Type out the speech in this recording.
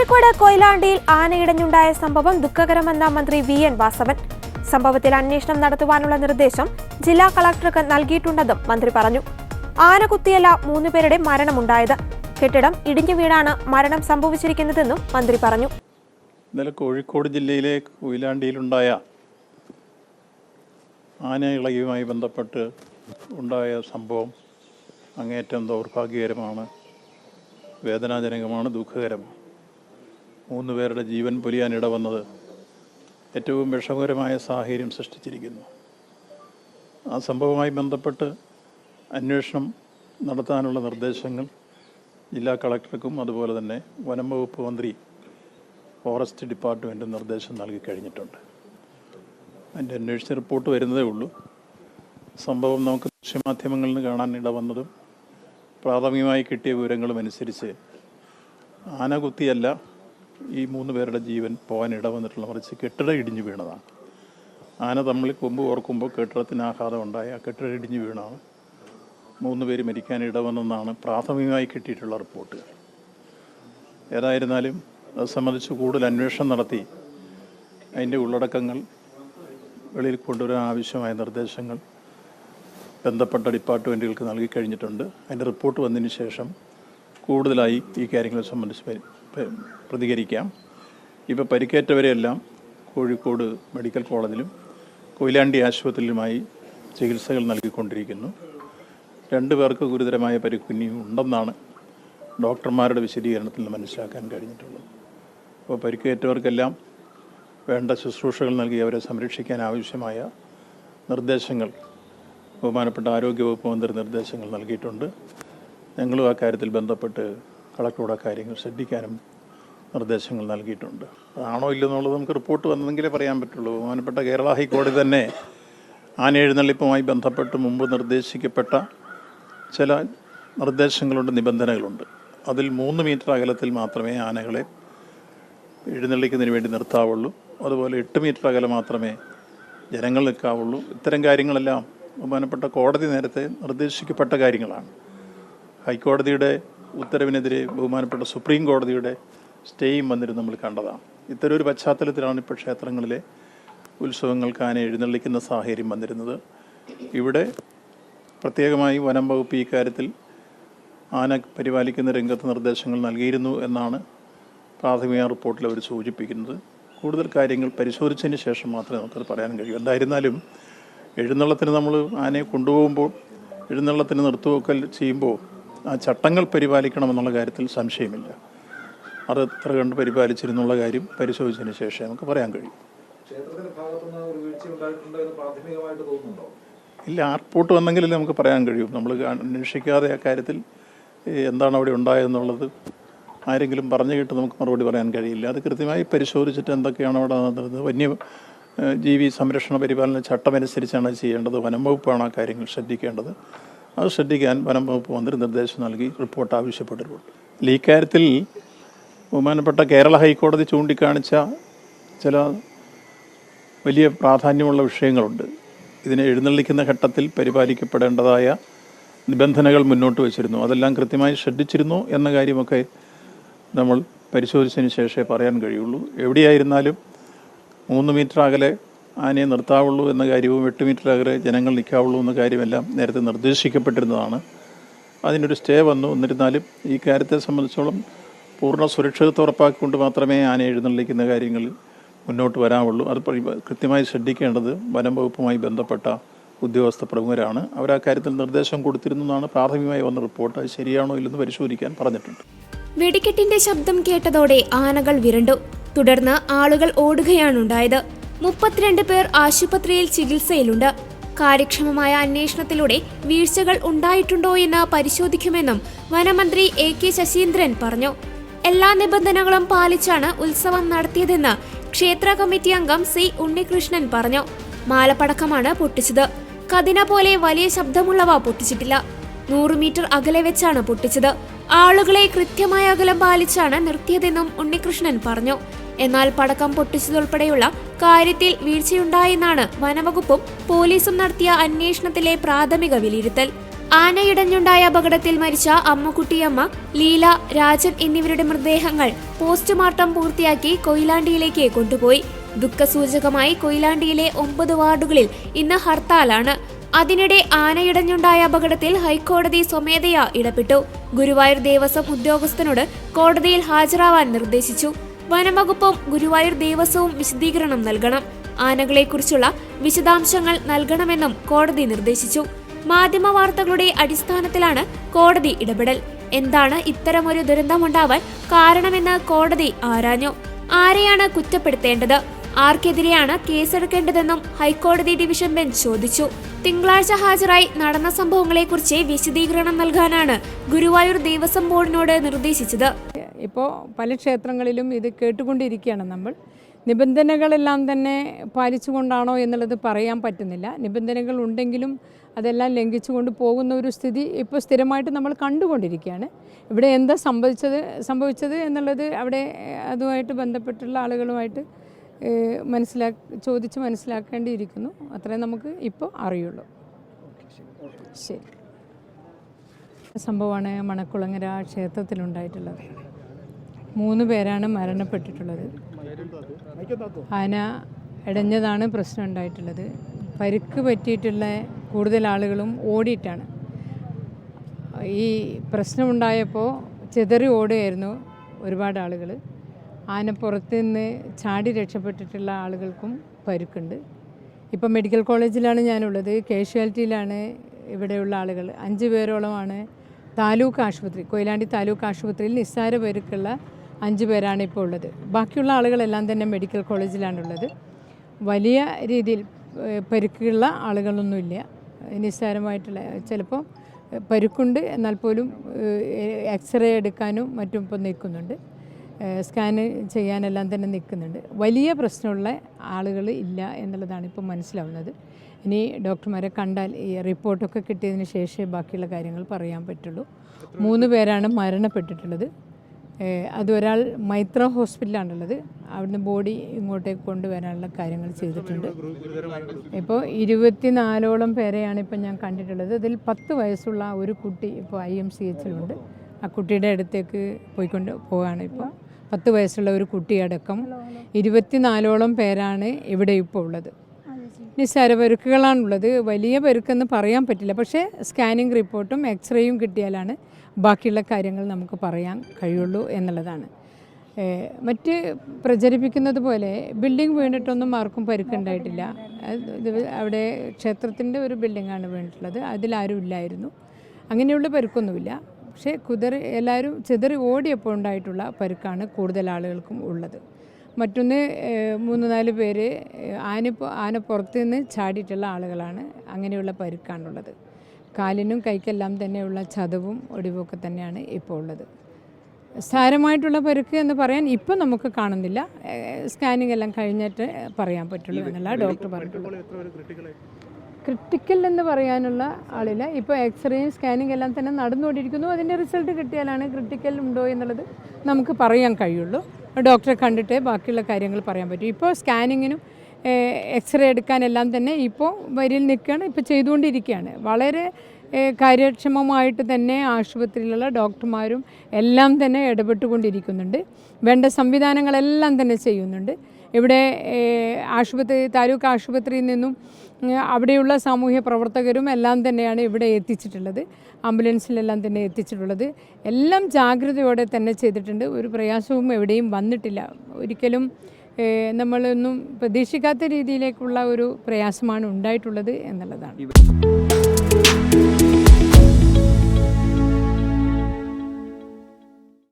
കോഴിക്കോട് കൊയിലാണ്ടിയിൽ ആനയിടഞ്ഞുണ്ടായ സംഭവം ദുഃഖകരമെന്ന മന്ത്രി V N Vasavan. സംഭവത്തിൽ അന്വേഷണം നടത്തുവാനുള്ള നിർദ്ദേശം ജില്ലാ കളക്ടർക്ക് നൽകിയിട്ടുണ്ടെന്നും മന്ത്രി പറഞ്ഞു. ആന കുത്തിയല്ല മൂന്നുപേരുടെ മരണമുണ്ടായത്. കെട്ടിടം ഇടിഞ്ഞു വീണാണ് മരണം സംഭവിച്ചിരിക്കുന്നതെന്നും മന്ത്രി പറഞ്ഞു. ഇന്നലെ കോഴിക്കോട് ജില്ലയിലെ കൊയിലാണ്ടിയിലുണ്ടായ ആന ഇളകിയുമായി ബന്ധപ്പെട്ട് ഉണ്ടായ സംഭവം അങ്ങേറ്റം ദൗർഭാഗ്യകരമാണ് വേദനാജനകമാണ് ദുഃഖകരമാണ്. മൂന്ന് പേരുടെ ജീവൻ പൊലിയാൻ ഇടവന്നത് ഏറ്റവും വിഷമകരമായ സാഹചര്യം സൃഷ്ടിച്ചിരിക്കുന്നു. ആ സംഭവവുമായി ബന്ധപ്പെട്ട് അന്വേഷണം നടത്താനുള്ള നിർദ്ദേശങ്ങൾ ജില്ലാ കളക്ടർക്കും അതുപോലെ തന്നെ വനം വകുപ്പ് മന്ത്രി ഫോറസ്റ്റ് ഡിപ്പാർട്ട്മെന്റും നിർദ്ദേശം നൽകി കഴിഞ്ഞിട്ടുണ്ട്. അതിന്റെ അന്വേഷണ റിപ്പോർട്ട് വരുന്നതേ ഉള്ളൂ. സംഭവം നമുക്ക് ദൃശ്യമാധ്യമങ്ങളിൽ നിന്ന് കാണാൻ ഇടവന്നതും പ്രാഥമികമായി കിട്ടിയ വിവരങ്ങളും അനുസരിച്ച് ആന കുത്തിയല്ല ഈ മൂന്ന് പേരുടെ ജീവൻ പോകാൻ ഇടവന്നിട്ടുള്ള മറിച്ച് കെട്ടിടം ഇടിഞ്ഞു വീണതാണ്. ആന തമ്മിൽ കൊമ്പ് ഓർക്കുമ്പോൾ കെട്ടിടത്തിന് ആഘാതം ഉണ്ടായി. ആ കെട്ടിടം ഇടിഞ്ഞു വീണാണ് മൂന്ന് പേര് മരിക്കാൻ ഇടവന്നെന്നാണ് പ്രാഥമികമായി കിട്ടിയിട്ടുള്ള റിപ്പോർട്ടുകൾ ഏതായിരുന്നാലും അത് സംബന്ധിച്ച് കൂടുതൽ അന്വേഷണം നടത്തി അതിന്റെ ഉള്ളടക്കങ്ങൾ വെളിയിൽ കൊണ്ടുവരാൻ ആവശ്യമായ നിർദ്ദേശങ്ങൾ ബന്ധപ്പെട്ട ഡിപ്പാർട്ട്മെന്റുകൾക്ക് നൽകി കഴിഞ്ഞിട്ടുണ്ട്. അതിന്റെ റിപ്പോർട്ട് വന്നതിന് ശേഷം കൂടുതലായി ഈ കാര്യങ്ങളെ സംബന്ധിച്ച് പ- പ്രതികരിക്കാം. ഇപ്പോൾ പരിക്കേറ്റവരെയെല്ലാം കോഴിക്കോട് മെഡിക്കൽ കോളേജിലും കൊയിലാണ്ടി ആശുപത്രിയിലുമായി ചികിത്സകൾ നൽകിക്കൊണ്ടിരിക്കുന്നു. രണ്ടു പേർക്ക് ഗുരുതരമായ പരിക്കുന്നിയും ഉണ്ടെന്നാണ് ഡോക്ടർമാരുടെ വിശദീകരണത്തിൽ നിന്ന് മനസ്സിലാക്കാൻ കഴിഞ്ഞിട്ടുള്ളത്. അപ്പോൾ പരിക്കേറ്റവർക്കെല്ലാം വേണ്ട ശുശ്രൂഷകൾ നൽകി അവരെ സംരക്ഷിക്കാൻ ആവശ്യമായ നിർദ്ദേശങ്ങൾ ബഹുമാനപ്പെട്ട ആരോഗ്യവകുപ്പ് മന്ത്രി നിർദ്ദേശങ്ങൾ നൽകിയിട്ടുണ്ട്. ഞങ്ങളും ആ കാര്യത്തിൽ ബന്ധപ്പെട്ട് കളക്ടറോട് കാര്യങ്ങൾ ശ്രദ്ധിക്കാനും നിർദ്ദേശങ്ങൾ നൽകിയിട്ടുണ്ട്. അതാണോ ഇല്ലെന്നുള്ളത് നമുക്ക് റിപ്പോർട്ട് വന്നെങ്കിലേ പറയാൻ പറ്റുള്ളൂ. ബഹുമാനപ്പെട്ട കേരള ഹൈക്കോടതി തന്നെ ആന എഴുന്നള്ളിപ്പുമായി ബന്ധപ്പെട്ട് മുമ്പ് നിർദ്ദേശിക്കപ്പെട്ട ചില നിർദ്ദേശങ്ങളുണ്ട് നിബന്ധനകളുണ്ട്. അതിൽ മൂന്ന് മീറ്റർ അകലത്തിൽ മാത്രമേ ആനകളെ എഴുന്നള്ളിക്കുന്നതിന് വേണ്ടി നിർത്താവുള്ളൂ. അതുപോലെ എട്ട് മീറ്റർ അകലം മാത്രമേ ജനങ്ങൾ നിൽക്കാവുള്ളൂ. ഇത്തരം കാര്യങ്ങളെല്ലാം ബഹുമാനപ്പെട്ട കോടതി നേരത്തെ നിർദ്ദേശിക്കപ്പെട്ട കാര്യങ്ങളാണ്. ഹൈക്കോടതിയുടെ ഉത്തരവിനെതിരെ ബഹുമാനപ്പെട്ട സുപ്രീം കോടതിയുടെ സ്റ്റേയും വന്നിരുന്ന് നമ്മൾ കണ്ടതാണ്. ഇത്തരം ഒരു പശ്ചാത്തലത്തിലാണ് ഇപ്പോൾ ക്ഷേത്രങ്ങളിലെ ഉത്സവങ്ങൾക്ക് ആന എഴുന്നള്ളിക്കുന്ന സാഹചര്യം വന്നിരുന്നത്. ഇവിടെ പ്രത്യേകമായി വനം വകുപ്പ് ഈ കാര്യത്തിൽ ആന പരിപാലിക്കുന്ന രംഗത്ത് നിർദ്ദേശങ്ങൾ നൽകിയിരുന്നു എന്നാണ് പ്രാഥമിക റിപ്പോർട്ടിൽ അവർ സൂചിപ്പിക്കുന്നത്. കൂടുതൽ കാര്യങ്ങൾ പരിശോധിച്ചതിന് ശേഷം മാത്രമേ നമുക്കത് പറയാൻ കഴിയൂ. എന്തായിരുന്നാലും എഴുന്നള്ളത്തിന് നമ്മൾ ആനയെ കൊണ്ടുപോകുമ്പോൾ എഴുന്നള്ളത്തിന് നിർത്തുവെക്കൽ ചെയ്യുമ്പോൾ ആ ചട്ടങ്ങൾ പരിപാലിക്കണമെന്നുള്ള കാര്യത്തിൽ സംശയമില്ല. അത് എത്ര കണ്ട് പരിപാലിച്ചിരുന്നുള്ള കാര്യം പരിശോധിച്ചതിന് ശേഷം നമുക്ക് പറയാൻ കഴിയും. ഇല്ല ആ റിപ്പോർട്ട് വന്നെങ്കിലല്ലേ നമുക്ക് പറയാൻ കഴിയും. നമ്മൾ അന്വേഷിക്കാതെ ആ കാര്യത്തിൽ എന്താണ് അവിടെ ഉണ്ടായതെന്നുള്ളത് ആരെങ്കിലും പറഞ്ഞു കേട്ട് നമുക്ക് മറുപടി പറയാൻ കഴിയില്ല. അത് കൃത്യമായി പരിശോധിച്ചിട്ട് എന്തൊക്കെയാണ് അവിടെ നടന്നത്. വന്യ ജീവി സംരക്ഷണ പരിപാലന ചട്ടമനുസരിച്ചാണ് ചെയ്യേണ്ടത്. വനം വകുപ്പാണ് ആ കാര്യങ്ങൾ ശ്രദ്ധിക്കേണ്ടത്. അത് ശ്രദ്ധിക്കാൻ വനം വകുപ്പ് മന്ത്രി നിർദ്ദേശം നൽകി റിപ്പോർട്ട് ആവശ്യപ്പെട്ടിട്ടുണ്ട്. അല്ല ഇക്കാര്യത്തിൽ ബഹുമാനപ്പെട്ട കേരള ഹൈക്കോടതി ചൂണ്ടിക്കാണിച്ച ചില വലിയ പ്രാധാന്യമുള്ള വിഷയങ്ങളുണ്ട്. ഇതിനെ എഴുന്നള്ളിക്കുന്ന ഘട്ടത്തിൽ പരിപാലിക്കപ്പെടേണ്ടതായ നിബന്ധനകൾ മുന്നോട്ട് വച്ചിരുന്നു. അതെല്ലാം കൃത്യമായി ശ്രദ്ധിച്ചിരുന്നു എന്ന കാര്യമൊക്കെ നമ്മൾ പരിശോധിച്ചതിന് ശേഷമേ പറയാൻ കഴിയുള്ളൂ. എവിടെയായിരുന്നാലും മൂന്ന് മീറ്റർ അകലെ ആനയെ നിർത്താവുള്ളൂ എന്ന കാര്യവും എട്ട് മീറ്റർ അകലെ ജനങ്ങൾ നിൽക്കാവുള്ളൂ എന്ന കാര്യമെല്ലാം നേരത്തെ നിർദ്ദേശിക്കപ്പെട്ടിരുന്നതാണ്. അതിനൊരു സ്റ്റേ വന്നു. എന്നിരുന്നാലും ഈ കാര്യത്തെ സംബന്ധിച്ചോളം പൂർണ സുരക്ഷിതത്വം ഉറപ്പാക്കിക്കൊണ്ട് മാത്രമേ ആന എഴുന്നള്ളിക്കുന്ന കാര്യങ്ങളിൽ മുന്നോട്ട് വരാവുള്ളൂ. അത് കൃത്യമായി ശ്രദ്ധിക്കേണ്ടത് വനം വകുപ്പുമായി ബന്ധപ്പെട്ട ഉദ്യോഗസ്ഥ പ്രമുഖരാണ്. അവർ ആ കാര്യത്തിൽ നിർദ്ദേശം കൊടുത്തിരുന്നു എന്നാണ് പ്രാഥമികമായി വന്ന റിപ്പോർട്ട്. അത് ശരിയാണോ ഇല്ലെന്ന് പരിശോധിക്കാൻ പറഞ്ഞിട്ടുണ്ട്. വെടിക്കെട്ടിന്റെ ശബ്ദം കേട്ടതോടെ ആനകൾ വിരണ്ടു. തുടർന്ന് ആളുകൾ ഓടുകയാണുണ്ടായത് മുപ്പത്തിരണ്ട് പേർ ആശുപത്രിയിൽ ചികിത്സയിലുണ്ട്. കാര്യക്ഷമമായ അന്വേഷണത്തിലൂടെ വീഴ്ചകൾ ഉണ്ടായിട്ടുണ്ടോ എന്ന് പരിശോധിക്കുമെന്നും വനമന്ത്രി എ കെ ശശീന്ദ്രൻ പറഞ്ഞു. എല്ലാ നിബന്ധനകളും പാലിച്ചാണ് ഉത്സവം നടത്തിയതെന്ന് ക്ഷേത്ര കമ്മിറ്റി അംഗം സി ഉണ്ണികൃഷ്ണൻ പറഞ്ഞു. മാലപ്പടക്കമാണ് പൊട്ടിച്ചത്. കതിന പോലെ വലിയ ശബ്ദമുള്ളവ പൊട്ടിച്ചിട്ടില്ല. നൂറ് മീറ്റർ അകലെ വെച്ചാണ് പൊട്ടിച്ചത്. ആളുകളെ കൃത്യമായ അകലം പാലിച്ചാണ് നിർത്തിയതെന്നും ഉണ്ണികൃഷ്ണൻ പറഞ്ഞു. എന്നാൽ പടക്കം പൊട്ടിച്ചതുൾപ്പെടെയുള്ള കാര്യത്തിൽ വീഴ്ചയുണ്ടായെന്നാണ് വനവകുപ്പും പോലീസും നടത്തിയ അന്വേഷണത്തിലെ പ്രാഥമിക വിലയിരുത്തൽ. ആനയിടഞ്ഞുണ്ടായ അപകടത്തിൽ മരിച്ച അമ്മക്കുട്ടിയമ്മ ലീല രാജൻ എന്നിവരുടെ മൃതദേഹങ്ങൾ പോസ്റ്റ്മോർട്ടം പൂർത്തിയാക്കി കൊയിലാണ്ടിയിലേക്ക് കൊണ്ടുപോയി. ദുഃഖസൂചകമായി കൊയിലാണ്ടിയിലെ ഒമ്പത് വാർഡുകളിൽ ഇന്ന് ഹർത്താലാണ്. അതിനിടെ ആനയിടഞ്ഞുണ്ടായ അപകടത്തിൽ ഹൈക്കോടതി സ്വമേധയാ ഇടപെട്ടു. ഗുരുവായൂർ ദേവസ്വം ഉദ്യോഗസ്ഥനോട് കോടതിയിൽ ഹാജരാവാൻ നിർദ്ദേശിച്ചു. വനംവകുപ്പും ഗുരുവായൂർ ദേവസ്വവും വിശദീകരണം നൽകണം. ആനകളെക്കുറിച്ചുള്ള വിശദാംശങ്ങൾ നൽകണമെന്നും കോടതി നിർദ്ദേശിച്ചു. മാധ്യമ വാർത്തകളുടെ അടിസ്ഥാനത്തിലാണ് കോടതി ഇടപെടൽ. എന്താണ് ഇത്തരമൊരു ദുരന്തമുണ്ടാവാൻ കാരണമെന്ന് കോടതി ആരാഞ്ഞു. ആരെയാണ് കുറ്റപ്പെടുത്തേണ്ടത്? ആർക്കെതിരെയാണ് കേസെടുക്കേണ്ടതെന്നും ഹൈക്കോടതി ഡിവിഷൻ ബെഞ്ച് ചോദിച്ചു. തിങ്കളാഴ്ച ഹാജരായി നടന്ന സംഭവങ്ങളെക്കുറിച്ച് വിശദീകരണം നൽകാനാണ് ഗുരുവായൂർ ദേവസ്വം ബോർഡിനോട് നിർദ്ദേശിച്ചത്. ഇപ്പോൾ പല ക്ഷേത്രങ്ങളിലും ഇത് കേട്ടുകൊണ്ടിരിക്കുകയാണ് നമ്മൾ. നിബന്ധനകളെല്ലാം തന്നെ പാലിച്ചുകൊണ്ടാണോ എന്നുള്ളത് പറയാൻ പറ്റുന്നില്ല. നിബന്ധനകൾ ഉണ്ടെങ്കിലും അതെല്ലാം ലംഘിച്ചുകൊണ്ട് പോകുന്ന ഒരു സ്ഥിതി ഇപ്പോൾ സ്ഥിരമായിട്ട് നമ്മൾ കണ്ടുകൊണ്ടിരിക്കുകയാണ്. ഇവിടെ എന്താ സംഭവിച്ചത് സംഭവിച്ചത് എന്നുള്ളത് അവിടെ അതുമായിട്ട് ബന്ധപ്പെട്ടുള്ള ആളുകളുമായിട്ട് മനസ്സിലാ ചോദിച്ച് മനസ്സിലാക്കേണ്ടിയിരിക്കുന്നു. അത്രേ നമുക്ക് ഇപ്പോൾ അറിയുള്ളൂ. ശരി. സംഭവമാണ് മണക്കുളങ്ങര ക്ഷേത്രത്തിലുണ്ടായിട്ടുള്ളത്. മൂന്ന് പേരാണ് മരണപ്പെട്ടിട്ടുള്ളത്. ആന ഇടഞ്ഞതാണ് പ്രശ്നം ഉണ്ടായിട്ടുള്ളത്. പരിക്ക് പറ്റിയിട്ടുള്ള കൂടുതൽ ആളുകളും ഓടിയിട്ടാണ്. ഈ പ്രശ്നമുണ്ടായപ്പോൾ ചെതറി ഓടുകയായിരുന്നു ഒരുപാട് ആളുകൾ ആന പുറത്ത് നിന്ന് ചാടി രക്ഷപ്പെട്ടിട്ടുള്ള ആളുകൾക്കും പരുക്കുണ്ട്. ഇപ്പം മെഡിക്കൽ കോളേജിലാണ് ഞാനുള്ളത്. കാഷ്വാലിറ്റിയിലാണ് ഇവിടെയുള്ള ആളുകൾ. അഞ്ച് പേരോളമാണ് താലൂക്ക് ആശുപത്രി കൊയിലാണ്ടി താലൂക്ക് ആശുപത്രിയിൽ നിസ്സാര പേരുക്കുള്ള അഞ്ച് പേരാണ് ഇപ്പോൾ ഉള്ളത്. ബാക്കിയുള്ള ആളുകളെല്ലാം തന്നെ മെഡിക്കൽ കോളേജിലാണുള്ളത്. വലിയ രീതിയിൽ പരുക്കുള്ള ആളുകളൊന്നുമില്ല. നിസ്സാരമായിട്ടുള്ള ചിലപ്പോൾ പരുക്കുണ്ട്. എന്നാൽ പോലും എക്സ്റേ എടുക്കാനും മറ്റും ഇപ്പോൾ നിൽക്കുന്നുണ്ട്. സ്കാന് ചെയ്യാനെല്ലാം തന്നെ നിൽക്കുന്നുണ്ട്. വലിയ പ്രശ്നമുള്ള ആളുകൾ ഇല്ല എന്നുള്ളതാണ് ഇപ്പോൾ മനസ്സിലാവുന്നത്. ഇനി ഡോക്ടർമാരെ കണ്ടാൽ ഈ റിപ്പോർട്ടൊക്കെ കിട്ടിയതിന് ശേഷമേ ബാക്കിയുള്ള കാര്യങ്ങൾ പറയാൻ പറ്റുള്ളൂ. മൂന്ന് പേരാണ് മരണപ്പെട്ടിട്ടുള്ളത്. അത് മൈത്ര ഹോസ്പിറ്റലാണുള്ളത് അവിടുന്ന് ബോഡി ഇങ്ങോട്ടേക്ക് കൊണ്ടുവരാനുള്ള കാര്യങ്ങൾ ചെയ്തിട്ടുണ്ട്. ഇപ്പോൾ ഇരുപത്തിനാലോളം പേരെയാണ് ഇപ്പം ഞാൻ കണ്ടിട്ടുള്ളത്. അതിൽ പത്ത് വയസ്സുള്ള ഒരു കുട്ടി ഇപ്പോൾ ഐ എം സി എച്ചിലുണ്ട് ആ കുട്ടിയുടെ അടുത്തേക്ക് പോയിക്കൊണ്ട് പോവാണ് ഇപ്പോൾ പത്ത് വയസ്സുള്ള ഒരു കുട്ടിയടക്കം ഇരുപത്തിനാലോളം പേരാണ് ഇവിടെ ഇപ്പോൾ ഉള്ളത്. നിസ്സാര പരുക്കുകളാണുള്ളത്. വലിയ പരുക്കെന്ന് പറയാൻ പറ്റില്ല. പക്ഷേ സ്കാനിങ് റിപ്പോർട്ടും എക്സ്റേയും കിട്ടിയാലാണ് ബാക്കിയുള്ള കാര്യങ്ങൾ നമുക്ക് പറയാൻ കഴിയുള്ളൂ എന്നുള്ളതാണ്. മറ്റ് പ്രചരിപ്പിക്കുന്നത് പോലെ ബിൽഡിംഗ് വീണിട്ടൊന്നും ആർക്കും പരുക്കുണ്ടായിട്ടില്ല. അവിടെ ക്ഷേത്രത്തിന്റെ ഒരു ബിൽഡിങ്ങാണ് വീണിട്ടുള്ളത്. അതിലാരും ഇല്ലായിരുന്നു. അങ്ങനെയുള്ള പരുക്കൊന്നുമില്ല. പക്ഷേ കുതിറി എല്ലാവരും ചെതറി ഓടിയപ്പോൾ ഉണ്ടായിട്ടുള്ള പരുക്കാണ് കൂടുതൽ ആളുകൾക്കും ഉള്ളത്. മറ്റൊന്ന് മൂന്ന് നാല് പേര് ആന ആന പുറത്തുനിന്ന് ചാടിയിട്ടുള്ള ആളുകളാണ് അങ്ങനെയുള്ള പരുക്കാണുള്ളത്. കാലിനും കൈക്കെല്ലാം തന്നെയുള്ള ചതവും ഒടിവൊക്കെ തന്നെയാണ് ഇപ്പോൾ ഉള്ളത്. സാരമായിട്ടുള്ള പരുക്ക് എന്ന് പറയാൻ ഇപ്പം നമുക്ക് കാണുന്നില്ല. സ്കാനിങ് എല്ലാം കഴിഞ്ഞിട്ട് പറയാൻ പറ്റുള്ളൂ എന്നല്ല ഡോക്ടർ പറഞ്ഞിട്ടുള്ളത് ക്രിട്ടിക്കൽ എന്ന് പറയാനുള്ള ആളില്ല. ഇപ്പോൾ എക്സ്റേയും സ്കാനിങ് എല്ലാം തന്നെ നടന്നുകൊണ്ടിരിക്കുന്നു. അതിന്റെ റിസൾട്ട് കിട്ടിയാലാണ് ക്രിട്ടിക്കൽ ഉണ്ടോ എന്നുള്ളത് നമുക്ക് പറയാൻ കഴിയുള്ളൂ. ഡോക്ടറെ കണ്ടിട്ടേ ബാക്കിയുള്ള കാര്യങ്ങൾ പറയാൻ പറ്റും. ഇപ്പോൾ സ്കാനിങ്ങിനും എക്സ്റേ എടുക്കാനെല്ലാം തന്നെ ഇപ്പോൾ വരിയിൽ നിൽക്കുകയാണ് ഇപ്പോൾ ചെയ്തുകൊണ്ടിരിക്കുകയാണ്. വളരെ കാര്യക്ഷമമായിട്ട് തന്നെ ആശുപത്രിയിലുള്ള ഡോക്ടർമാരും എല്ലാം തന്നെ ഇടപെട്ടുകൊണ്ടിരിക്കുന്നുണ്ട്. വേണ്ട സംവിധാനങ്ങളെല്ലാം തന്നെ ചെയ്യുന്നുണ്ട്. ഇവിടെ ആശുപത്രി താലൂക്ക് ആശുപത്രിയിൽ നിന്നും അവിടെയുള്ള സാമൂഹ്യ പ്രവർത്തകരും എല്ലാം തന്നെയാണ് ഇവിടെ എത്തിച്ചിട്ടുള്ളത്. ആംബുലൻസിലെല്ലാം തന്നെ എത്തിച്ചിട്ടുള്ളത്. എല്ലാം ജാഗ്രതയോടെ തന്നെ ചെയ്തിട്ടുണ്ട്. ഒരു പ്രയാസവും എവിടെയും വന്നിട്ടില്ല. ഒരിക്കലും നമ്മളൊന്നും പ്രതീക്ഷിക്കാത്ത രീതിയിലേക്കുള്ള ഒരു പ്രയാസമാണ് ഉണ്ടായിട്ടുള്ളത് എന്നുള്ളതാണ്.